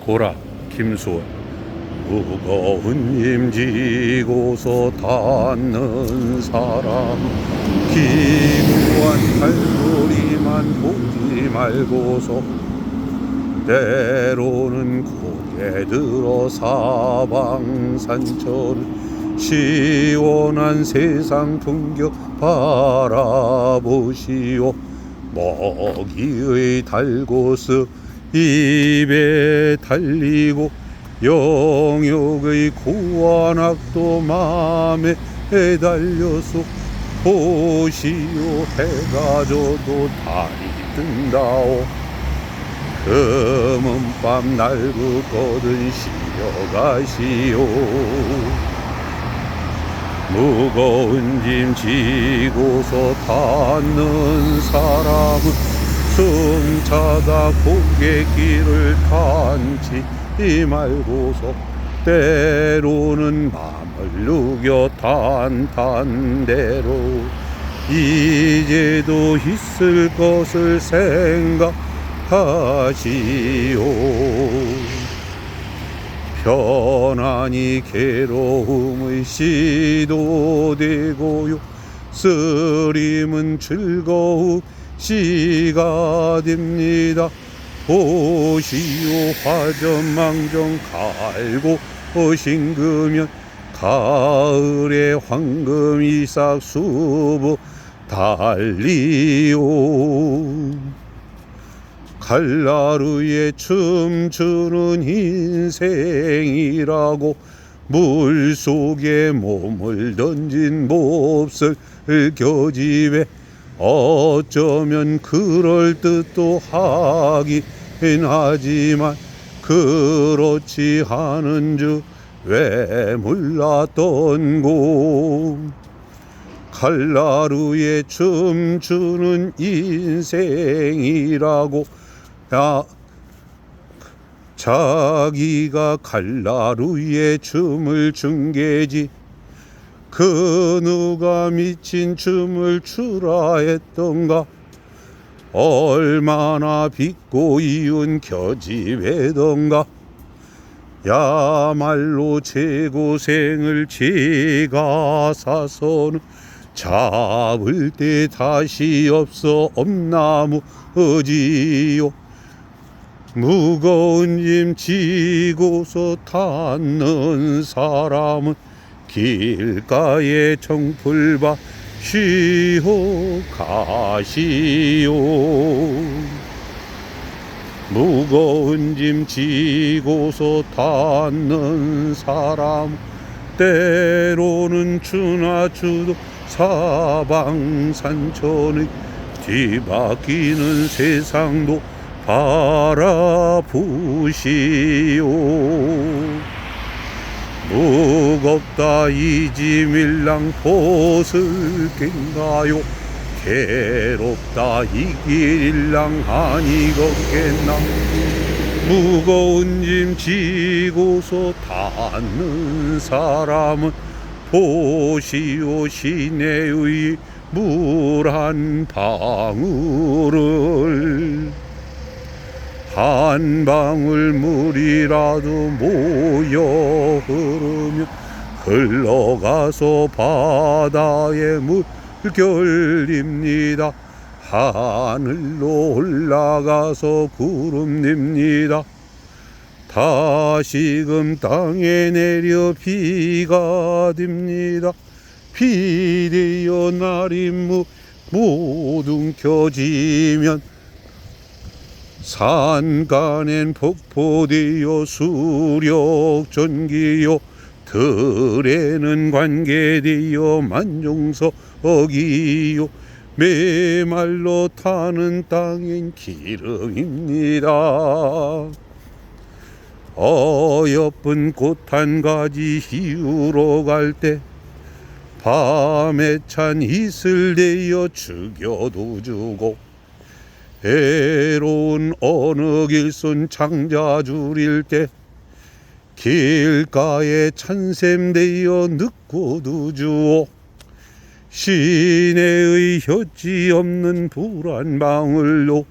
고라 김수원. 무거운 짐 지고서 닿는 사람. 기구한 칼소리만 보지 말고서 때로는 고개 들어 사방산천을 시원한 세상 풍경 바라보시오. 먹이의 달고스 입에 달리고 영역의 고환악도 마음에 달려서 보시오. 해가 져도 달이 뜬다오. 금은 밤 날구거든 쉬어가시오. 무거운 짐 지고서 닿는 사람은 숨차다 고갯길을 탄치 말고서 때로는 맘을 누겨 탄탄대로 이제도 있을 것을 생각하시오. 편안히 괴로움의 시도되고요. 쓰림은 즐거움 시가 됩니다. 보시오 화전망정 갈고 싱그면 가을에 황금 이삭 수부 달리오. 칼라루에 춤추는 인생이라고 물속에 몸을 던진 몹쓸 겨집에 어쩌면 그럴 듯도 하긴 하지만 그렇지 않은 줄왜 몰랐던 곳 칼라루에 춤추는 인생이라고 야 자기가 칼라루에 춤을 춘 게지 그 누가 미친 춤을 추라 했던가? 얼마나 빚고 이은 겨집애던가? 야말로 제 고생을 제가 사서는 잡을 때 다시 없어 엄나무 어지요. 무거운 짐 지고서 닿는 사람은 길가에 정풀밭 쉬어 가시오. 무거운 짐 지고서 닿는 사람 때로는 추나 추도 사방산천의 뒤바뀌는 세상도 바라보시오 무겁다 이지밀랑 벗을 겐가요? 괴롭다 이 길랑 아니 걷겠나 무거운 짐 지고서 닿는 사람은 보시오 시내의 물 한 방울을 한 방울 물이라도 모여 흐르면 흘러가서 바다에 물결입니다. 하늘로 올라가서 구름입니다. 다시금 땅에 내려 비가 됩니다. 비되어 날이 모든 켜지면 산간엔 폭포되어 수력 전기요 들에는 관계되어 만종석이요. 메말로 타는 땅엔 기름입니다. 어여쁜 꽃 한 가지 희우러 갈 때 밤에 찬 이슬 대어 죽여도 주고 애로운 어느 길손 창자 줄일 때 길가에 찬샘 대어 늦고도 주오 시내의 혀지 없는 불안 방울로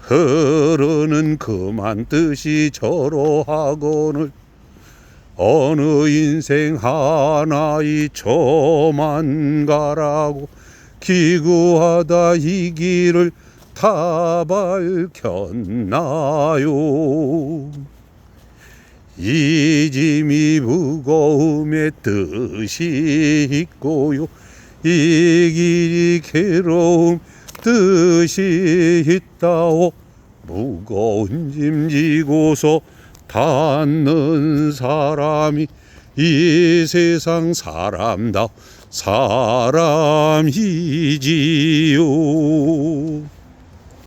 흐르는 그만 뜻이 저로하거늘 어느 인생 하나이 저만 가라고 기구하다 이 길을 다 밝혔나요? 이 짐이 무거움의 뜻이 있고요. 이 길이 괴로움 뜻이 있다오. 무거운 짐 지고서 닿는 사람이 이 세상 사람다. 사람이지요